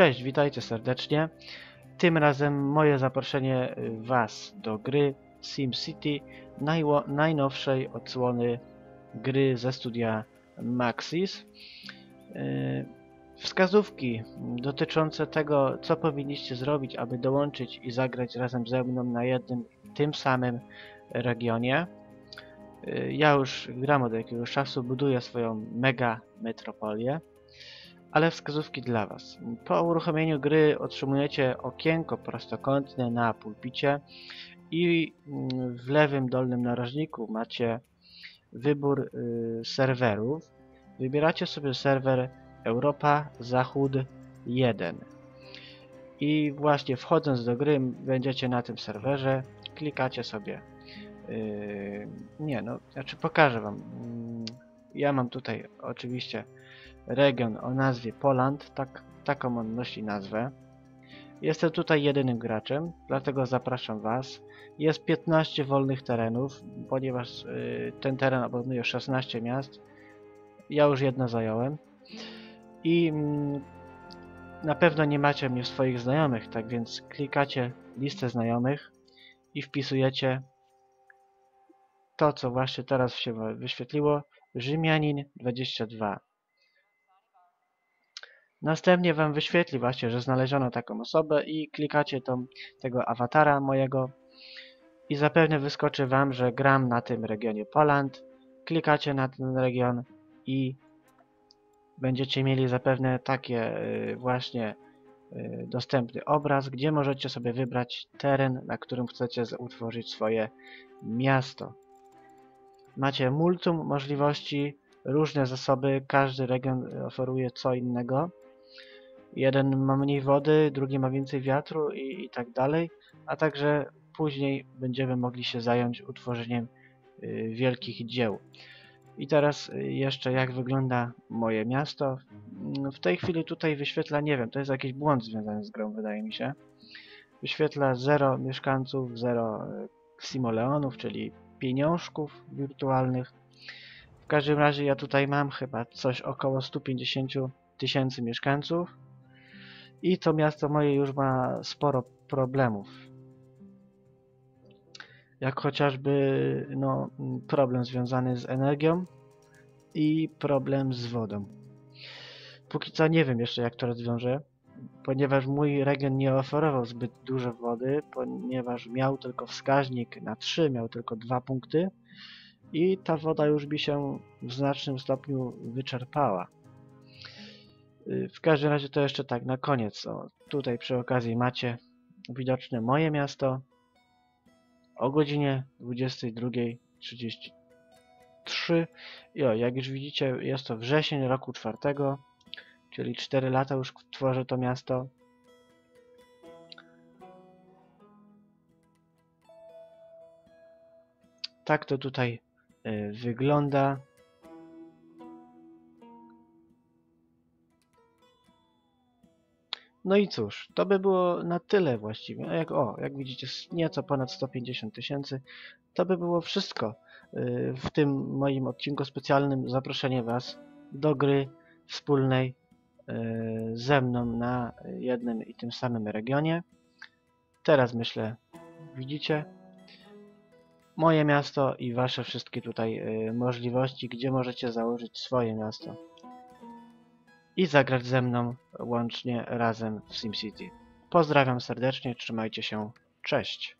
Cześć, witajcie serdecznie. Tym razem moje zaproszenie y, Was do gry SimCity, najnowszej odsłony gry ze studia Maxis. Y, Wskazówki dotyczące tego, co powinniście zrobić, aby dołączyć i zagrać razem ze mną na jednym, tym samym regionie. Y, Ja już gram od jakiegoś czasu, buduję swoją mega metropolię ale wskazówki dla Was. Po uruchomieniu gry otrzymujecie okienko prostokątne na pulpicie i mm, w lewym dolnym narożniku macie wybór y, serwerów. Wybieracie sobie serwer Europa Zachód 1. I właśnie wchodząc do gry będziecie na tym serwerze, klikacie sobie yy, nie no, znaczy pokażę Wam. Mm, Ja mam tutaj oczywiście region o nazwie Poland, tak, taką on nosi nazwę. Jestem tutaj jedynym graczem, dlatego zapraszam Was. Jest 15 wolnych terenów, ponieważ y, ten teren obejmuje 16 miast. Ja już jedno zająłem. I mm, na pewno nie macie mnie swoich znajomych, tak więc klikacie listę znajomych i wpisujecie to, co właśnie teraz się wyświetliło. Rzymianin 22. Następnie Wam wyświetli właśnie, że znaleziono taką osobę i klikacie tą, tego awatara mojego i zapewne wyskoczy Wam, że gram na tym regionie Poland. Klikacie na ten region i będziecie mieli zapewne takie y, właśnie y, dostępny obraz, gdzie możecie sobie wybrać teren, na którym chcecie utworzyć swoje miasto. Macie multum możliwości, różne zasoby, każdy region oferuje co innego. Jeden ma mniej wody, drugi ma więcej wiatru i, i tak dalej, a także później będziemy mogli się zająć utworzeniem y, wielkich dzieł. I teraz jeszcze jak wygląda moje miasto. W tej chwili tutaj wyświetla, nie wiem, to jest jakiś błąd związany z grą, wydaje mi się. Wyświetla 0 mieszkańców, 0 simoleonów, czyli pieniążków wirtualnych. W każdym razie ja tutaj mam chyba coś około 150 tysięcy mieszkańców. I to miasto moje już ma sporo problemów. Jak chociażby no, problem związany z energią i problem z wodą. Póki co nie wiem jeszcze jak to rozwiążę, ponieważ mój region nie oferował zbyt dużo wody, ponieważ miał tylko wskaźnik na 3, miał tylko 2 punkty i ta woda już mi się w znacznym stopniu wyczerpała. W każdym razie to jeszcze tak na koniec. O, tutaj przy okazji macie widoczne moje miasto o godzinie 22.33. I o, jak już widzicie, jest to wrzesień roku czwartego, czyli 4 lata już tworzę to miasto. Tak to tutaj y, wygląda. No i cóż, to by było na tyle właściwie. A Jak, o, jak widzicie, nieco ponad 150 tysięcy. To by było wszystko y, w tym moim odcinku specjalnym. Zaproszenie Was do gry wspólnej y, ze mną na jednym i tym samym regionie. Teraz myślę, widzicie moje miasto i Wasze wszystkie tutaj y, możliwości, gdzie możecie założyć swoje miasto i zagrać ze mną łącznie razem w SimCity. Pozdrawiam serdecznie, trzymajcie się, cześć!